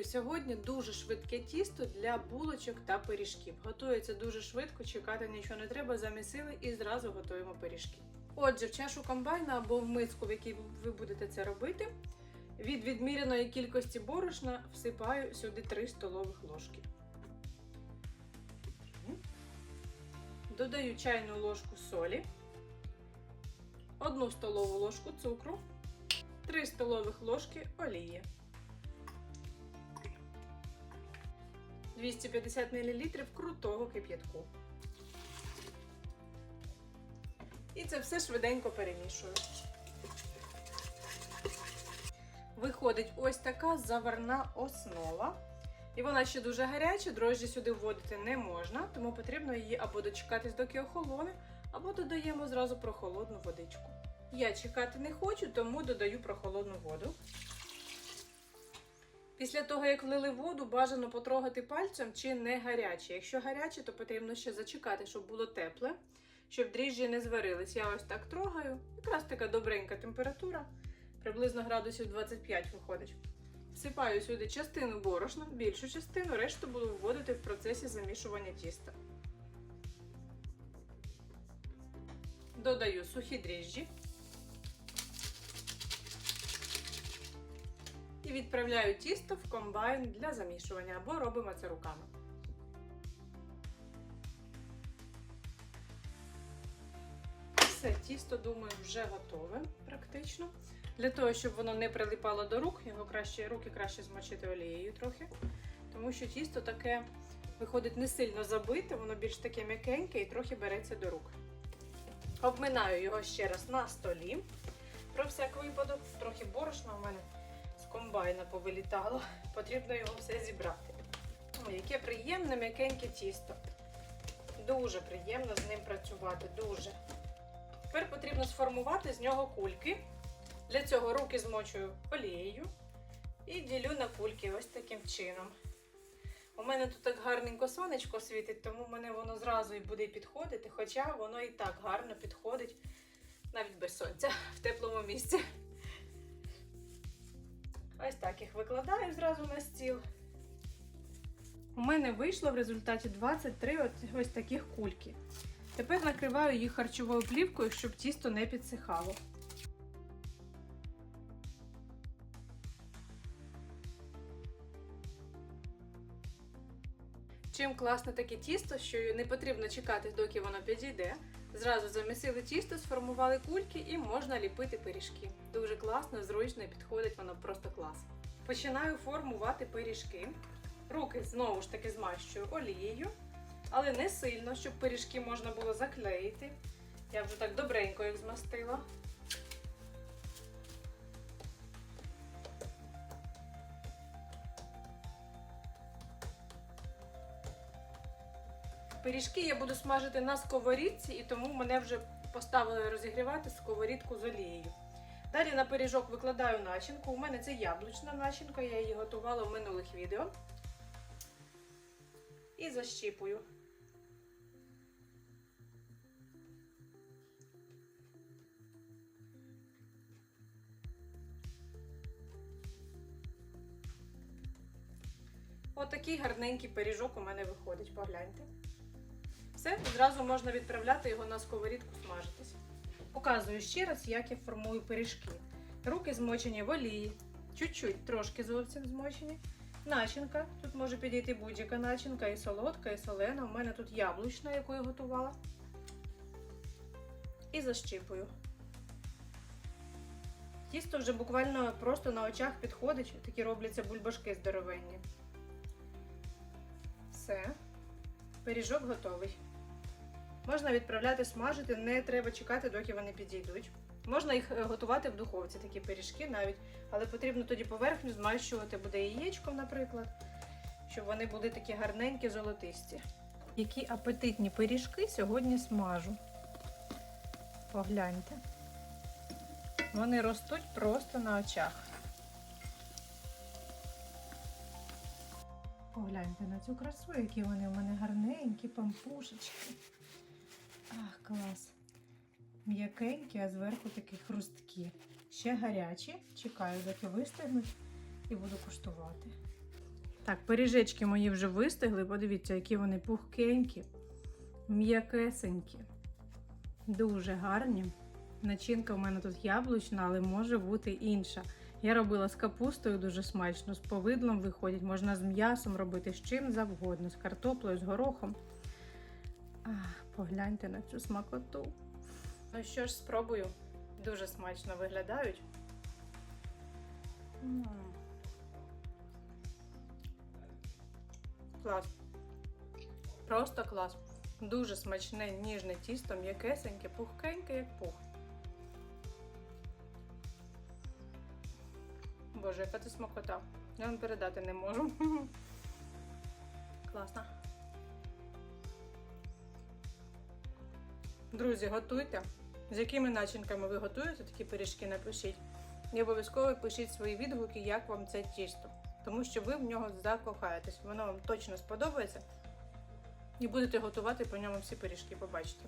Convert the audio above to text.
Приготую сьогодні дуже швидке тісто для булочок та пиріжків. Готується дуже швидко, чекати нічого не треба, замісили і зразу готуємо пиріжки. Отже, в чашу комбайна або в миску, в якій ви будете це робити, від відміряної кількості борошна всипаю сюди 3 столових ложки. Додаю чайну ложку солі, 1 столову ложку цукру, 3 столових ложки олії. 250 мл крутого кип'ятку. І це все швиденько перемішую. Виходить ось така заварна основа. І вона ще дуже гаряча, дрожжі сюди вводити не можна, тому потрібно її або дочекатись, доки охолоне, або додаємо зразу прохолодну водичку. Я чекати не хочу, тому додаю прохолодну воду. Після того, як влили воду, бажано потрогати пальцем чи не гаряче. Якщо гаряче, то потрібно ще зачекати, щоб було тепле, щоб дріжджі не зварились. Я ось так трогаю. Якраз така добренька температура, приблизно градусів 25 виходить. Всипаю сюди частину борошна, більшу частину, решту буду вводити в процесі замішування тіста. Додаю сухі дріжджі. Відправляю тісто в комбайн для замішування або робимо це руками. Все, тісто, думаю, вже готове практично. Для того, щоб воно не прилипало до рук, його краще, руки краще змочити олією трохи. Тому що тісто таке виходить не сильно забите, воно більш таке м'якеньке і трохи береться до рук. Обминаю його ще раз на столі. Про всяк випадок, трохи борошна у мене комбайна повилітало. Потрібно його все зібрати. Ой, яке приємне м'якеньке тісто. Дуже приємно з ним працювати, дуже. Тепер потрібно сформувати з нього кульки. Для цього руки змочую олією і ділю на кульки ось таким чином. У мене тут так гарненько сонечко світить, тому мене воно зразу і буде підходити, хоча воно і так гарно підходить навіть без сонця в теплому місці. Ось так їх викладаю зразу на стіл. У мене вийшло в результаті 23 ось таких кульки. Тепер накриваю їх харчовою плівкою, щоб тісто не підсихало. Чим класне таке тісто, що не потрібно чекати, доки воно підійде. Зразу замісили тісто, сформували кульки і можна ліпити пиріжки. Дуже класно, зручно і підходить воно просто клас. Починаю формувати пиріжки. Руки знову ж таки змащую олією, але не сильно, щоб пиріжки можна було заклеїти. Я вже так добренько їх змастила. Пиріжки я буду смажити на сковорідці, і тому мене вже поставили розігрівати сковорідку з олією. Далі на пиріжок викладаю начинку. У мене це яблучна начинка, я її готувала в минулих відео. І защіпую. Отакий гарненький пиріжок у мене виходить, погляньте. Все, зразу можна відправляти його на сковорідку смажитись. Показую ще раз, як я формую пиріжки. Руки змочені в олії, чуть-чуть, трошки зовсім змочені. Начинка. Тут може підійти будь-яка начинка, і солодка, і солена. У мене тут яблучна, яку я готувала. І защіпую. Тісто вже буквально просто на очах підходить, такі робляться бульбашки здоровенні. Все. Пиріжок готовий. Можна відправляти смажити, не треба чекати, доки вони підійдуть. Можна їх е, готувати в духовці, такі пиріжки навіть, але потрібно тоді поверхню змащувати буде яєчком, наприклад, щоб вони були такі гарненькі, золотисті. Які апетитні пиріжки сьогодні смажу. Погляньте. Вони ростуть просто на очах. Погляньте на цю красу, які вони у мене гарненькі, пампушечки. Ах, клас. М'якенькі, а зверху такі хрусткі. Ще гарячі. Чекаю, доки вистигнуть і буду куштувати. Так, пиріжечки мої вже вистигли. Подивіться, які вони пухкенькі, м'якесенькі, дуже гарні. Начинка в мене тут яблучна, але може бути інша. Я робила з капустою дуже смачно, з повидлом виходять, можна з м'ясом робити з чим завгодно, з картоплею, з горохом. Погляньте на цю смакоту. Ну що ж, спробую. Дуже смачно виглядають. Клас. Просто клас. Дуже смачне, ніжне тісто, м'якесеньке, пухкеньке, як пух. Боже, яка це смакота. Я вам передати не можу. Класно. Друзі, готуйте. З якими начинками ви готуєте такі пиріжки, напишіть. І обов'язково пишіть свої відгуки, як вам це тісто. Тому що ви в нього закохаєтесь. Воно вам точно сподобається. І будете готувати по ньому всі пиріжки, побачите.